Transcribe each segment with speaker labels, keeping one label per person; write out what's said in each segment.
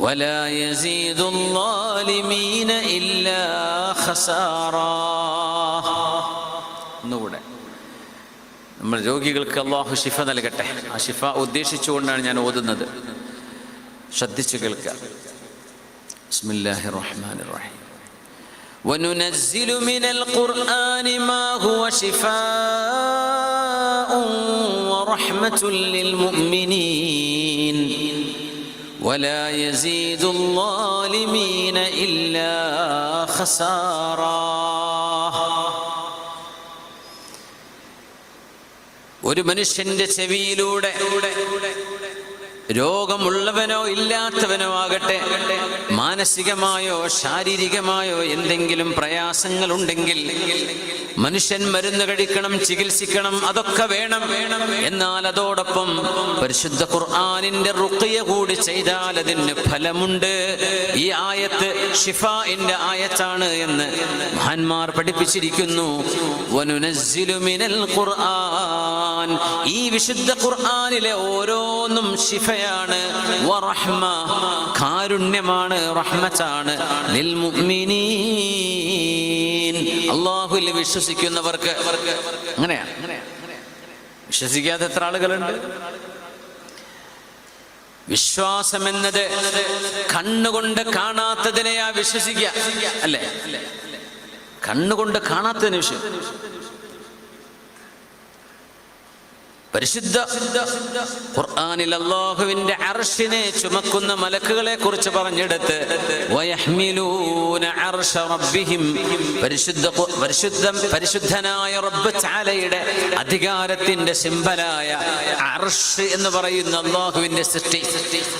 Speaker 1: ولا يزيد الظالمين إلا خسارا ഒന്നുകൂടെ നമ്മൾ രോഗികൾക്ക് അള്ളാഹു ഷിഫ നൽകട്ടെ ആ ഷിഫ ഉദ്ദേശിച്ചുകൊണ്ടാണ് ഞാൻ ഓതുന്നത് ശ്രദ്ധിച്ചു കേൾക്കുക ബിസ്മില്ലാഹി റഹ്മാൻ റഹീം وننزل من القرآن ما هو شفاء ورحمة للمؤمنين ولا يزيد الظالمين إلا خسارا ഒരു മനുഷ്യന്റെ ചെവിയിലൂടെ രോഗമുള്ളവനോ ഇല്ലാത്തവനോ ആകട്ടെ മാനസികമായോ ശാരീരികമായോ എന്തെങ്കിലും പ്രയാസങ്ങൾ ഉണ്ടെങ്കിൽ മനുഷ്യൻ മരുന്ന് കഴിക്കണം ചികിത്സിക്കണം അതൊക്കെ വേണം. എന്നാൽ അതോടൊപ്പം പരിശുദ്ധ ഖുർആാനിന്റെ റുക്കിയ കൂടി ചെയ്താൽ അതിന് ഫലമുണ്ട്. ഈ ആയത്ത് ഷിഫാന്റെ ആയത്താണ് എന്ന് മഹാന്മാർ പഠിപ്പിച്ചിരിക്കുന്നു. ഖുർആൻ. ഈ വിശുദ്ധ ഖുർആനിലെ ഓരോന്നും വറഹ്മ കാരുണ്യമാണ് റഹ്മത്താണ്. ലിൽ അല്ലാഹുവിൽ വിശ്വസിക്കുന്നവർക്ക് അങ്ങനെയാ. വിശ്വസിക്കാത്ത എത്ര ആളുകളുണ്ട്? വിശ്വാസം എന്നത് കണ്ണുകൊണ്ട് കാണാത്തതിനെയാ വിശ്വസിക്കുക. അല്ലേ? കണ്ണുകൊണ്ട് കാണാത്തതിന് വിഷയം പരിശുദ്ധ ഖുർആനിൽ അല്ലാഹുവിന്റെ അർഷിനെ ചുമക്കുന്ന മലക്കുകളെ കുറിച്ച് പറഞ്ഞെടുത്ത് റബ്ബിഹിം പരിശുദ്ധ പരിശുദ്ധം പരിശുദ്ധനായ റബ്ബ് ചാലയുടെ അധികാരത്തിന്റെ സിംബലായ അർഷ് എന്ന് പറയുന്ന അള്ളാഹുവിന്റെ സൃഷ്ടി.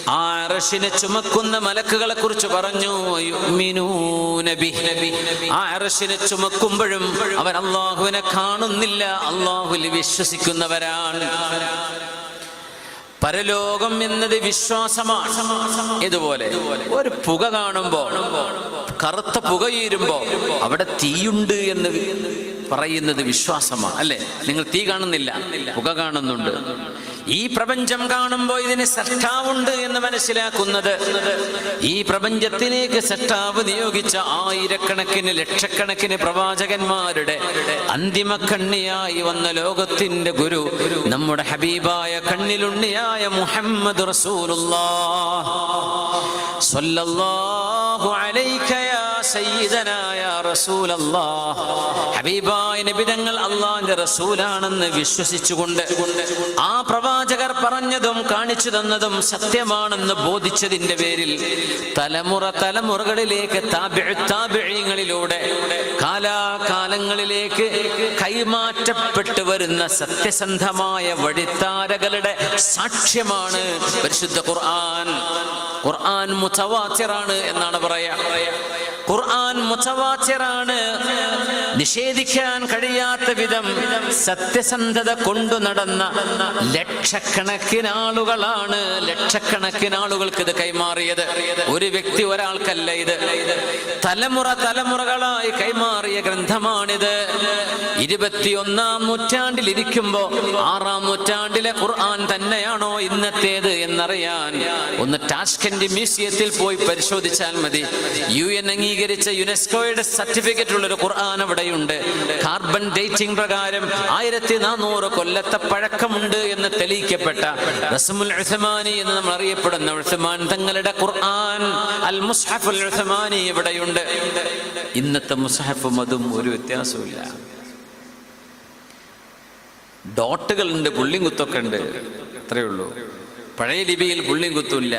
Speaker 1: ആ അർഷിനെ ചുമക്കുന്ന മലക്കുകളെ കുറിച്ച് പറഞ്ഞു ആ അർഷിനെ ചുമക്കുമ്പോഴും അവർ അള്ളാഹുവിനെ കാണുന്നില്ല. അള്ളാഹുവിൽ വിശ്വസിക്കുന്നവരാണ്. പരലോകം എന്നത് വിശ്വാസമാണ്. ഇതുപോലെ ഒരു പുക കാണുമ്പോ കറുത്ത പുകയീരുമ്പോ അവിടെ തീയുണ്ട് എന്ന് പറയുന്നത് വിശ്വാസമാണ് അല്ലെ? നിങ്ങൾ തീ കാണുന്നില്ല പുക കാണുന്നുണ്ട്. ഈ പ്രപഞ്ചം കാണുമ്പോൾ ഇതിന് സഷ്ടാവുണ്ട് എന്ന് മനസ്സിലാക്കുന്നത്. ഈ പ്രപഞ്ചത്തിലേക്ക് സഷ്ടാവ് നിയോഗിച്ച ആയിരക്കണക്കിന് ലക്ഷക്കണക്കിന് പ്രവാചകന്മാരുടെ അന്തിമ കണ്ണിയായി വന്ന ലോകത്തിന്റെ ഗുരു നമ്മുടെ ഹബീബായ കണ്ണിലുണ്ണിയായ മുഹമ്മദ് റസൂലുള്ള സ്വല്ലല്ലാഹു അലൈക യാ സയ്യിദനാ യാ റസൂലല്ലാഹ്. ഹബീബായ നബിതങ്ങൾ അള്ളാഹിന്റെ റസൂലാണെന്ന് വിശ്വസിച്ചുകൊണ്ട് ആ പ്രവാചകർ പറഞ്ഞതും കാണിച്ചു തന്നതും സത്യമാണെന്ന് ബോധിച്ചതിന്റെ പേരിൽ തലമുറ തലമുറകളിലേക്ക് താബിഉ താബിഈങ്ങളിലൂടെ കാലാകാലങ്ങളിലേക്ക് കൈമാറ്റപ്പെട്ടു വരുന്ന സത്യസന്ധമായ വഴിത്താരകളുടെ സാക്ഷ്യമാണ് പരിശുദ്ധ ഖുർആൻ. ഖുർആൻ മുത്തവാച്ചിറാണ് എന്നാണ് പറയാ. ഖുർആൻ മുത്തവാച്ചിറാണ് നിഷേധിക്കാൻ കഴിയാത്ത വിധം സത്യസന്ധത കൊണ്ടു നടന്ന ലക്ഷക്കണക്കിന് ആളുകളാണ് ലക്ഷക്കണക്കിന് ആളുകൾക്ക് ഇത് കൈമാറിയത്. ഒരു വ്യക്തി ഒരാൾക്കല്ല ഇത്. തലമുറ തലമുറകളായി കൈമാറിയ ഗ്രന്ഥമാണിത്. ഇരുപത്തിയൊന്നാം നൂറ്റാണ്ടിൽ ഇരിക്കുമ്പോ ആറാം നൂറ്റാണ്ടിലെ ഖുർആൻ തന്നെയാണോ ഇന്നത്തേത് എന്നറിയാൻ ഒന്ന് ടാസ്കന്റ് മ്യൂസിയത്തിൽ പോയി പരിശോധിച്ചാൽ മതി. യു എൻ അംഗീകരിച്ച യുനെസ്കോയുടെ സർട്ടിഫിക്കറ്റ് ഉള്ള ഒരു ഖുർആൻ അവിടെയുണ്ട് കാർബൺ ഡേറ്റിംഗ് പ്രകാരം ആയിരത്തി നാനൂറ് കൊല്ലത്തെ പഴക്കമുണ്ട് എന്ന് തെളിയിക്കപ്പെട്ട റസമുൽ ഉസ്മാനി എന്ന് നമ്മൾ അറിയപ്പെടുന്ന ഉസ്മാൻ തങ്ങളുടെ ഖുർആൻ അൽ മുസ്ഹഫുൽ ഉസ്മാനി ഇവിടെയുണ്ട്. ഇന്നത്തെ മുസ്ഹഫും അതും ഒരു വ്യത്യാസമില്ല ഡോട്ടുകളുണ്ട് പുള്ളിംകുത്തൊക്കെ ഉണ്ട്. അത്രയേ പഴയ ലിപിയിൽ പുള്ളിയും കുത്തുമില്ല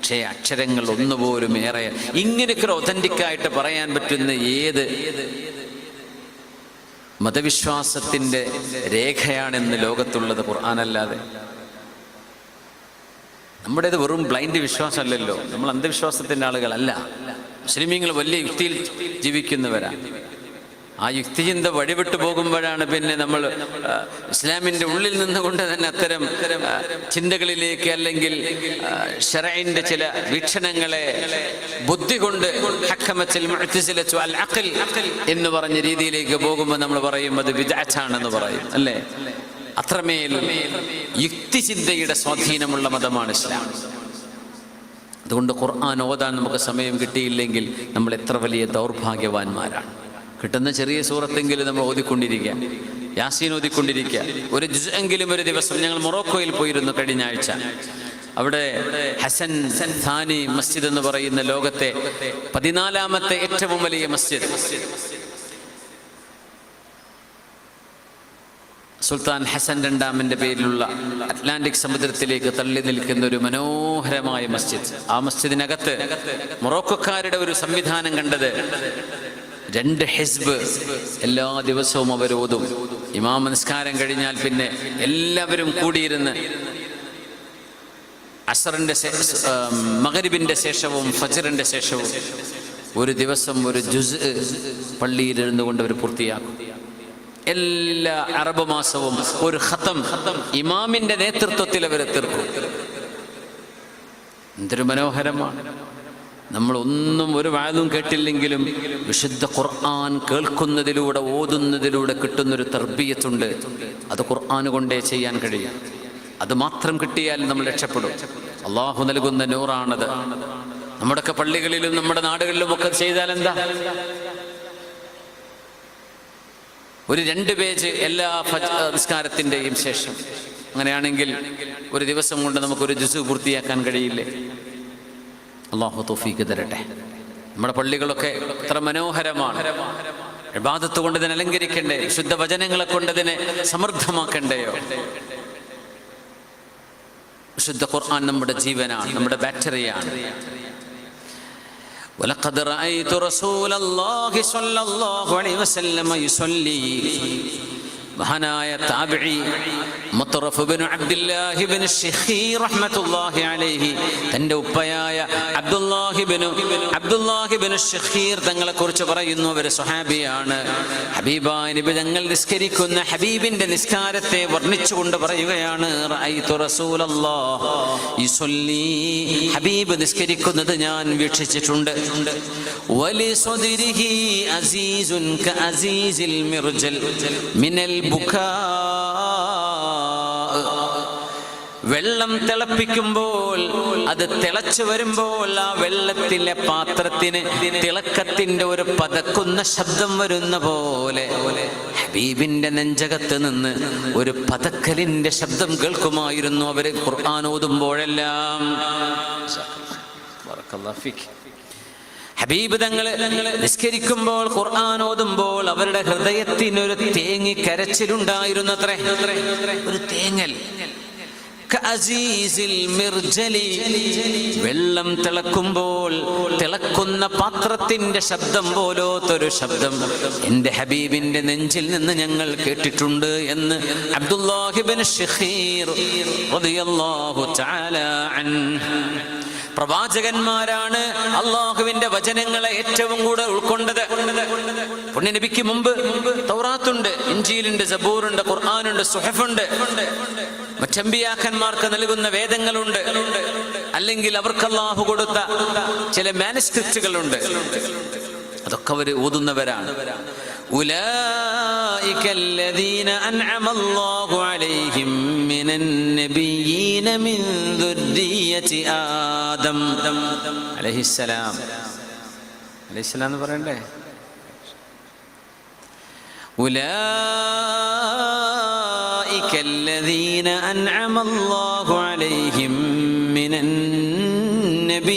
Speaker 1: പക്ഷേ അക്ഷരങ്ങൾ ഒന്നുപോലും ഏറെ ഇങ്ങനെയൊക്കെ ഒതന്റിക് ആയിട്ട് പറയാൻ പറ്റുന്ന ഏത് മതവിശ്വാസത്തിന്റെ രേഖയാണെന്ന് ലോകത്തുള്ളത് ഖുർആാനല്ലാതെ. നമ്മുടേത് വെറും ബ്ലൈൻഡ് വിശ്വാസമല്ലല്ലോ. നമ്മൾ അന്ധവിശ്വാസത്തിന്റെ ആളുകളല്ല. മുസ്ലിമീങ്ങൾ വലിയ യുക്തിയിൽ ജീവിക്കുന്നവരാ. ആ യുക്തിചിന്ത വഴിവിട്ടു പോകുമ്പോഴാണ് പിന്നെ നമ്മൾ ഇസ്ലാമിന്റെ ഉള്ളിൽ നിന്നുകൊണ്ട് തന്നെ അത്തരം ചിന്തകളിലേക്ക് അല്ലെങ്കിൽ ഷറൈന്റെ ചില വീക്ഷണങ്ങളെ ബുദ്ധി കൊണ്ട് എന്ന് പറഞ്ഞ രീതിയിലേക്ക് പോകുമ്പോൾ നമ്മൾ പറയും അത് വിദാച്ചാണെന്ന് പറയും അല്ലേ? അത്രമേൽ യുക്തിചിന്തയുടെ സ്വാധീനമുള്ള മതമാണ് ഇസ്ലാം. അതുകൊണ്ട് ഖുർആൻ ഓതാൻ നമുക്ക് സമയം കിട്ടിയില്ലെങ്കിൽ നമ്മൾ എത്ര വലിയ ദൗർഭാഗ്യവാന്മാരാണ്. കിട്ടുന്ന ചെറിയ സൂറത്തെങ്കിലും നമ്മൾ ഓതിക്കൊണ്ടിരിക്കുക. യാസീൻ ഓതിക്കൊണ്ടിരിക്കുക. ഒരു ജുസ് എങ്കിലും ഒരു ദിവസം ഞങ്ങൾ മൊറോക്കോയിൽ പോയിരുന്നു കഴിഞ്ഞ ആഴ്ച അവിടെ ഹസൻ ഥാനി മസ്ജിദ് എന്ന് പറയുന്ന ലോകത്തെ പതിനാലാമത്തെ ഏറ്റവും വലിയ മസ്ജിദ്. സുൽത്താൻ ഹസൻ രണ്ടാമന്റെ പേരിലുള്ള അറ്റ്ലാന്റിക് സമുദ്രത്തിലേക്ക് തള്ളി നിൽക്കുന്ന ഒരു മനോഹരമായ മസ്ജിദ്. ആ മസ്ജിദിനകത്ത് മൊറോക്കോക്കാരുടെ ഒരു സംവിധാനം കണ്ടത് രണ്ട് ഹിസ്ബ് എല്ലാ ദിവസവും അവർ ഓതും. ഇമാം നിസ്കാരം കഴിഞ്ഞാൽ പിന്നെ എല്ലാവരും കൂടിയിരുന്ന് അസറിന്റെ മകരിബിന്റെ ശേഷവും ഫജറിന്റെ ശേഷവും ഒരു ദിവസം ഒരു ജുസ് പള്ളിയിലിരുന്നു കൊണ്ട് അവർ പൂർത്തിയാക്കും. എല്ലാ അറബ് മാസവും ഒരു ഹത്തം ഇമാമിന്റെ നേതൃത്വത്തിൽ അവരെ തീർക്കും. എന്തൊരു മനോഹരമാണ്. നമ്മൾ ഒന്നും ഒരു വാതും കേട്ടില്ലെങ്കിലും വിശുദ്ധ ഖുർആൻ കേൾക്കുന്നതിലൂടെ ഓതുന്നതിലൂടെ കിട്ടുന്നൊരു തർബീയത്തുണ്ട്. അത് ഖുർആൻ കൊണ്ടേ ചെയ്യാൻ കഴിയും. അത് മാത്രം കിട്ടിയാൽ നമ്മൾ രക്ഷപ്പെടും. അള്ളാഹു നൽകുന്ന നൂറാണത്. നമ്മുടെയൊക്കെ പള്ളികളിലും നമ്മുടെ നാടുകളിലും ഒക്കെ ചെയ്താൽ എന്താ ഒരു രണ്ട് പേജ് എല്ലാ നിസ്കാരത്തിന്റെയും ശേഷം. അങ്ങനെയാണെങ്കിൽ ഒരു ദിവസം കൊണ്ട് നമുക്കൊരു ജുസു പൂർത്തിയാക്കാൻ കഴിയില്ലേ? അള്ളാഹു തോഫീക്ക് തരട്ടെ നമ്മുടെ പള്ളികളൊക്കെ എത്ര മനോഹരമാണ് ഇബാദത്ത് കൊണ്ട് ഇതിനെ അലങ്കരിക്കണ്ടേ ശുദ്ധ വചനങ്ങളെ കൊണ്ട് ഇതിനെ സമൃദ്ധമാക്കണ്ടേയോ വിശുദ്ധ ഖുർആൻ നമ്മുടെ ജീവനാണ് നമ്മുടെ ബാറ്ററിയാണ് ولقد رأيت رسول الله صلى الله عليه وسلم يصلي മഹാനായ താബിഴി മുത്തറഫുബിനു അബ്ദുല്ലാഹിബിനു ഷിഖീർ റഹ്മത്തുള്ളാഹി അലൈഹി തന്റെ ഉപ്പയായ അബ്ദുല്ലാഹിബിനു അബ്ദുല്ലാഹിബിനു ഷിഖീർ തങ്ങളെ കുറിച്ച് പറയുന്നു. അവർ സ്വഹാബിയാണ്. ഹബീബായ നബി തങ്ങൾ നിസ്കരിക്കുന്ന ഹബീബിന്റെ നിസ്കാരത്തെ വർണിച്ചുകൊണ്ട് പറയുകയാണ് റഅയ്തു റസൂലല്ലാഹ് യുസല്ലി. ഹബീബ് നിസ്കരിക്കുന്നത് ഞാൻ വീക്ഷിച്ചിട്ടുണ്ട്. വലി സ്വദിരിഹി അസീസുൻ കഅസീസിൽ മിർജൽ മിനൽ വെള്ളം തിളപ്പിക്കുമ്പോൾ അത് തിളച്ചു വരുമ്പോൾ ആ വെള്ളത്തിലെ പാത്രത്തിന് തിളക്കത്തിന്റെ ഒരു പതക്കുന്ന ശബ്ദം വരുന്ന പോലെ ഹബീബിന്റെ നെഞ്ചകത്ത് നിന്ന് ഒരു പതക്കലിന്റെ ശബ്ദം കേൾക്കുമായിരുന്നു അവർ ഫീക്ക്. ഹബീബ് തങ്ങൾ നിസ്കരിക്കുമ്പോൾ ഖുർആൻ ഓതുമ്പോൾ അവരുടെ ഹൃദയത്തിനൊരു തേങ്ങി കരച്ചിലുണ്ടായിരുന്നു അത്രേ ഒരു തേങ്ങൽ. വെള്ളം തിളക്കുമ്പോൾ തിളക്കുന്ന പാത്രത്തിന്റെ ശബ്ദം പോലോത്തൊരു ശബ്ദം. എന്റെ ഹബീബിന്റെ നെഞ്ചിൽ നിന്ന് ഞങ്ങൾ കേട്ടിട്ടുണ്ട് എന്ന് അബ്ദുല്ലാഹിബിൻ ഷഹീർ അൻഹു പ്രവാചകന്മാരാണ് അള്ളാഹുവിന്റെ വചനങ്ങളെ ഏറ്റവും കൂടുതൽ ഉൾക്കൊണ്ടത്. പുണ്യനബിക്ക് മുമ്പ് തൗറാത്തുണ്ട് ഇഞ്ചിയിലുണ്ട് സബൂറുണ്ട് ഖുർആാനുണ്ട് സുഹഫുണ്ട്. മറ്റമ്പിയാക്കന്മാർക്ക് നൽകുന്ന വേദങ്ങളുണ്ട്. അല്ലെങ്കിൽ അവർക്ക് അള്ളാഹു കൊടുത്ത ചില മാനസ്ക്രിപ്റ്റുകളുണ്ട്. അതൊക്കെ അവർ ഓതുന്നവരാണ്. أولئك الذين أنعم الله عليهم من النبيين من ذرية آدم عليه السلام عليه السلام എന്ന് പറയണ്ടേ أولئك الذين أنعم الله عليهم من النبيين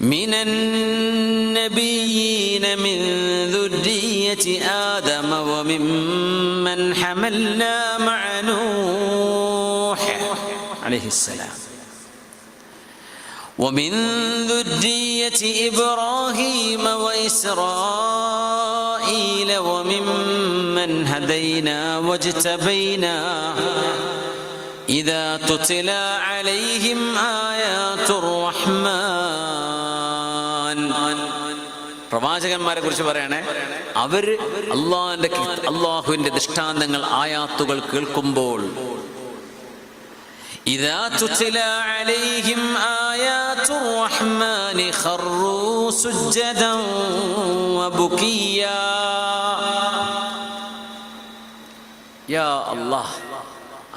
Speaker 1: من النبيين من ذرية آدم وممن حملنا مع نوح عليه السلام. ومن ذرية إبراهيم وإسرائيل وممن هدينا واجتبينا إذا تتلى عليهم آيات الرحمن. പ്രവാചകന്മാരെ കുറിച്ച് പറയണേ അവര് അള്ളാഹിന്റെ അള്ളാഹുവിന്റെ ദൃഷ്ടാന്തങ്ങൾ ആയാത്തുകൾ കേൾക്കുമ്പോൾ إذا تتلى عليهم آيات الرحمن خروا سجدا وبكيا യാ അല്ലാഹ്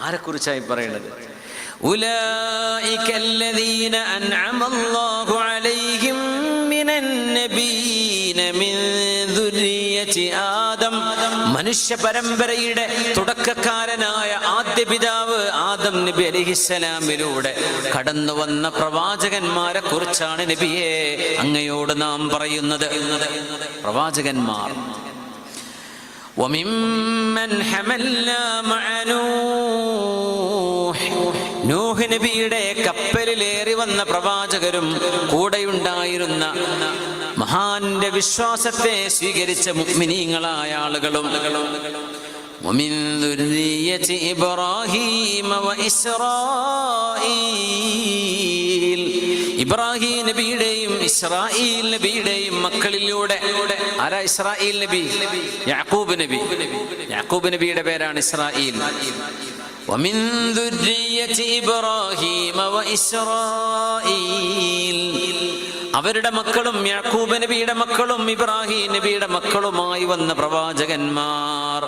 Speaker 1: ആരെക്കുറിച്ചായി പറയുന്നത് أولئك الذين أنعم الله عليهم من النبيين من ذرية آدم മനുഷ്യ പരമ്പരയുടെ തുടക്കക്കാരനായ ആദ്യ പിതാവ് ആദം നബി അലിഹിസ്സലാമിലൂടെ കടന്നു വന്ന പ്രവാചകന്മാരെ കുറിച്ചാണ് നബിയെ അങ്ങയോട് നാം പറയുന്നത് പ്രവാചകന്മാർ وممن حملنا مع نوح നൂഹ് നബിയുടെ കപ്പലിലേറി വന്ന പ്രവാചകരും കൂടെയുണ്ടായിരുന്ന മഹാന്റെ വിശ്വാസത്തെ സ്വീകരിച്ച മുഗ്മിനീങ്ങളായ ആളുകളും ومن ذرية إبراهيم وإسرائيل ഇബ്രാഹിം നബിയുടെയും ഇസ്രായേൽ നബിയുടെയും മക്കളിലൂടെ ആരാ ഇസ്രായേൽ നബി യാക്കൂബ് നബി യാക്കൂബ് നബിയുടെ പേരാണ് ഇസ്രായേൽ ومن ذرية إبراهيم وإسرائيل അവരുടെ മക്കളും യാക്കൂബ് നബിയുടെ മക്കളും ഇബ്രാഹിം നബിയുടെ മക്കളുമായി വന്ന പ്രവാചകന്മാർ.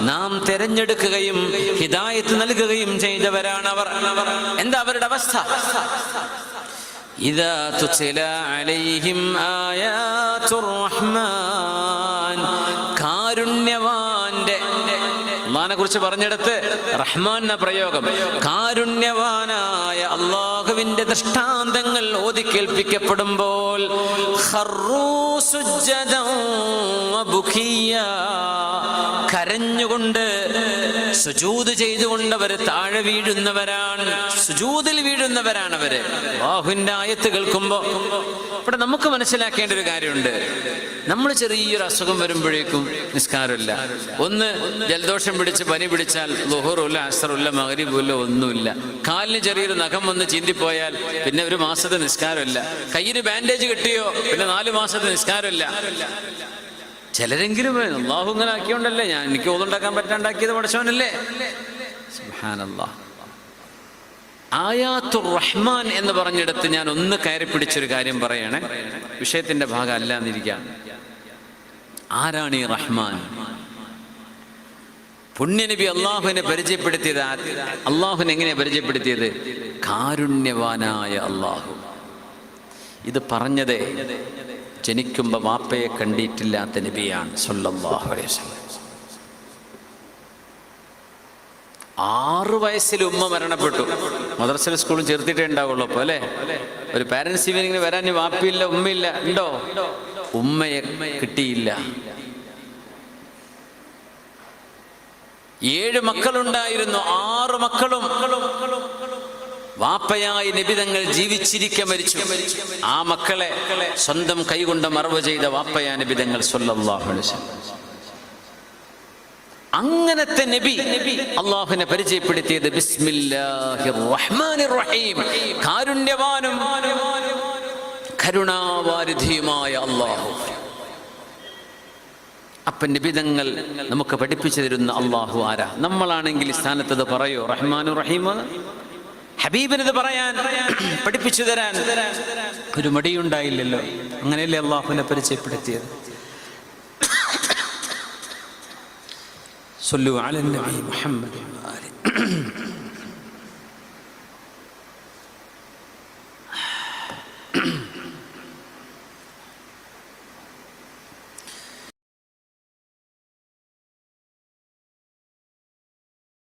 Speaker 1: നാം തെരഞ്ഞെടുക്കുകയും ഹിദായത്ത് നൽകുകയും ചെയ്തവരാണ് അവർ എന്താ അവരുടെ അവസ്ഥ? ഇതാ തുലിം അലൈഹിം ആയാ റഹ്മാൻ. കുറിച്ച് പറഞ്ഞെടുത്ത് റഹ്മാൻ പ്രയോഗം. കാരുണ്യവാനായ അള്ളാഹുവിന്റെ ദൃഷ്ടാന്തങ്ങൾ ഓതി കേൾപ്പിക്കപ്പെടുമ്പോൾ. കരഞ്ഞുകൊണ്ട് സുജൂത് ചെയ്തുകൊണ്ട് അവർ താഴെ വീഴുന്നവരാണ്. സുജൂതിൽ വീഴുന്നവരാണ് അവർ. ബാഹുവിന്റെ ആയത്ത് കേൾക്കുമ്പോ ഇവിടെ നമുക്ക് മനസ്സിലാക്കേണ്ട ഒരു കാര്യമുണ്ട്. നമ്മൾ ചെറിയൊരു അസുഖം വരുമ്പോഴേക്കും നിസ്കാരമില്ല. ഒന്ന് ജലദോഷം പിടിച്ച് പനി പിടിച്ചാൽ ലുഹറുല്ല അസറുല്ല മകരിബുല്ല ഒന്നുമില്ല. കാലിന് ചെറിയൊരു നഖം വന്ന് ചീന്തിപ്പോയാൽ പിന്നെ ഒരു മാസത്തെ നിസ്കാരമില്ല. കയ്യിന് ബാൻഡേജ് കിട്ടിയോ? പിന്നെ നാല് മാസത്തെ നിസ്കാരമില്ല. ചിലരെങ്കിലും അള്ളാഹു ഇങ്ങനെ ആക്കിയോണ്ടല്ലേ? ഞാൻ എനിക്ക് ഓതുണ്ടാക്കാൻ പറ്റാണ്ടാക്കിയത് പഠിച്ചവനല്ലേ? ആയാത്തുർ റഹ്മാൻ എന്ന് പറഞ്ഞിടത്ത് ഞാൻ ഒന്ന് കയറി പിടിച്ചൊരു കാര്യം പറയണേ. വിഷയത്തിന്റെ ഭാഗം അല്ലാന്നിരിക്കാം ആരാണ് ഈ റഹ്മാൻ? പുണ്യനബി അള്ളാഹുവിനെ പരിചയപ്പെടുത്തിയത്. അള്ളാഹുവിനെ എങ്ങനെ പരിചയപ്പെടുത്തിയത്? കാരുണ്യവാനായ അള്ളാഹു. ഇത് പറഞ്ഞത് ജനിക്കുമ്പോ വാപ്പയെ കണ്ടിട്ടില്ലാത്ത നബിയാണ് ആറു വയസ്സിൽ ഉമ്മ മരണപ്പെട്ടു. മദർസൽ സ്കൂളിൽ ചേർത്തിട്ടേ ഉണ്ടാവുള്ളൂ അപ്പൊ അല്ലേ? ഒരു പാരന്റ്സ് ഈവനിങ്ങിന് വരാൻ വാപ്പയില്ല ഉമ്മയില്ല ഉണ്ടോ? ഉമ്മയെ കിട്ടിയില്ല. ഏഴ് മക്കളുണ്ടായിരുന്നു ആറ് മക്കളും. വാപ്പയായി നിബിതങ്ങൾ ജീവിച്ചിരിക്കെ മരിച്ചു. ആ മക്കളെ സ്വന്തം കൈകൊണ്ട് മറവ് ചെയ്ത വാപ്പയാ നിബിതങ്ങൾ അങ്ങനത്തെ നബി അള്ളാഹുവിനെ പരിചയപ്പെടുത്തിയത് കാരുണ്യവാനും കരുണാവാരിധിയുമായ അള്ളാഹു. അപ്പൊ നിബിതങ്ങൾ നമുക്ക് പഠിപ്പിച്ചു തരുന്ന അള്ളാഹു ആരാ നമ്മളാണെങ്കിൽ ഈ സ്ഥാനത്ത് ഇത് പറയോ റഹ്മാനു റഹീം ഹബീബിനത് പറയാൻ പഠിപ്പിച്ചു തരാൻ ഒരു മടിയുണ്ടായില്ലല്ലോ അങ്ങനെയല്ലേ അള്ളാഹുവിനെ പരിചയപ്പെടുത്തിയത് صلوا على النبي محمد وآله